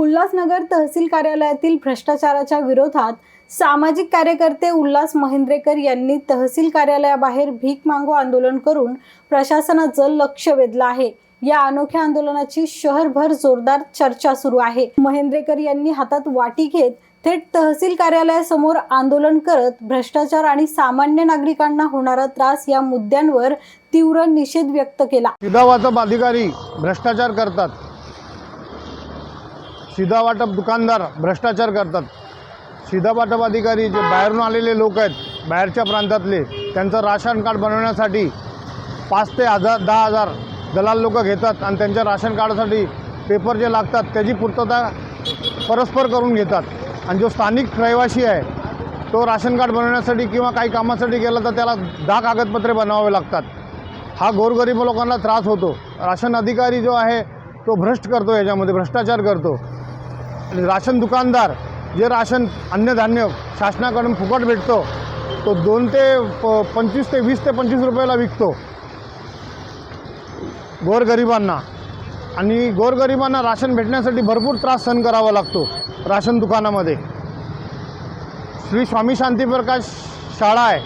उल्हासनगर तहसील कार्यालयातील भ्रष्टाचाराच्या विरोधात सामाजिक कार्यकर्ते उल्हास महेंद्रेकर यांनी तहसील कार्यालयाबाहेर भीक मागो आंदोलन करून प्रशासनाचं लक्ष वेधलं आहे. या अनोख्या आंदोलनाची शहरभर जोरदार चर्चा सुरू आहे. महेंद्रेकर यांनी हातात वाटी घेत थेट तहसील कार्यालयासमोर आंदोलन करत भ्रष्टाचार आणि सामान्य नागरिकांना होणारा त्रास या मुद्द्यांवर तीव्र निषेध व्यक्त केला. विभागाचा अधिकारी भ्रष्टाचार करतात. शिधावाटप दुकानदार भ्रष्टाचार करतात. शिधावाटप अधिकारी जे बाहेरून आलेले लोक आहेत बाहेरच्या प्रांतातले त्यांचं राशन कार्ड बनवण्यासाठी पाच ते हजार दहा हजार दलाल लोक घेतात आणि त्यांच्या राशन कार्डासाठी पेपर जे लागतात त्याची पूर्तता परस्पर करून घेतात. आणि जो स्थानिक रहिवासी आहे तो राशन कार्ड बनवण्यासाठी किंवा काही कामासाठी गेला तर त्याला दहा कागदपत्रे बनवावे लागतात. हा गोरगरीब लोकांना त्रास होतो. राशन अधिकारी जो आहे तो भ्रष्ट करतो याच्यामध्ये भ्रष्टाचार करतो. राशन दुकानदार जे राशन अन्नधान्य शासनाकडून फुकट भेटतो तो दोन ते प पंचवीस ते वीस ते पंचवीस रुपयाला विकतो. गोरगरिबांना. आणि गोरगरिबांना राशन भेटण्यासाठी भरपूर त्रास सहन करावा लागतो राशन दुकानामध्ये. श्री स्वामी शांतीप्रकाश शाळा आहे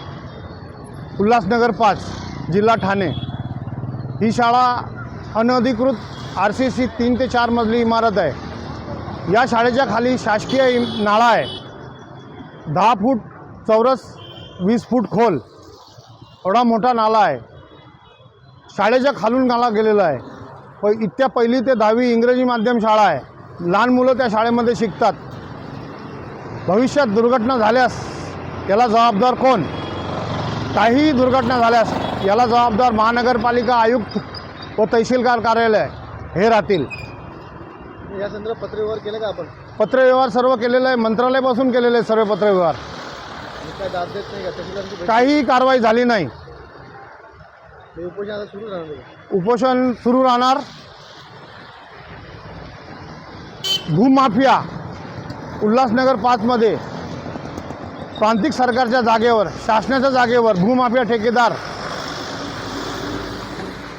उल्हासनगर पाच जिल्हा ठाणे. ही शाळा अनधिकृत आर सी सी तीन ते चार मजली इमारत आहे. या शाळेच्या खाली शासकीय नाळा आहे. दहा फूट चौरस वीस फूट खोल. एवढा मोठा नाला आहे. शाळेच्या खालून नाला गेलेला आहे. प इत्या पहिली ते दहावी इंग्रजी माध्यम शाळा आहे. लहान मुलं त्या शाळेमध्ये शिकतात. भविष्यात दुर्घटना झाल्यास याला जबाबदार कोण? काहीही दुर्घटना झाल्यास याला जबाबदार महानगरपालिका आयुक्त व तहसीलदार कार्यालय हे राहतील. या संदर्भात पत्रव्यवहार केलं का आपण? पत्रव्यवहार सर्व केलेलं आहे मंत्रालयापासून केलेलं आहे सर्व पत्रव्यवहार. काय दाब देत नाही का? तहसीलदारांची भेट काहीही कारवाई झाली नाही. हे उपोषण आता सुरू राहणार आहे. उपोषण सुरू राहणार. भूमाफिया उल्हासनगर पाचमध्ये प्रांतिक सरकारच्या जागेवर शासनाच्या जागेवर भूमाफिया ठेकेदार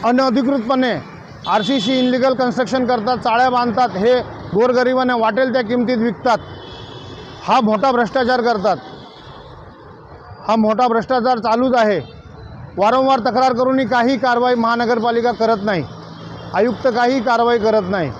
अनधिकृतपणे R C C illegal construction करतात चाळ्या बांधतात हे गोरगरिबांना वाटेल त्या किमतीत विकतात. हा मोठा भ्रष्टाचार करतात. हा मोठा भ्रष्टाचार चालूच आहे. वारंवार तक्रार करूनही काही कारवाई महानगरपालिका करत नाही. आयुक्त काही कारवाई करत नाही.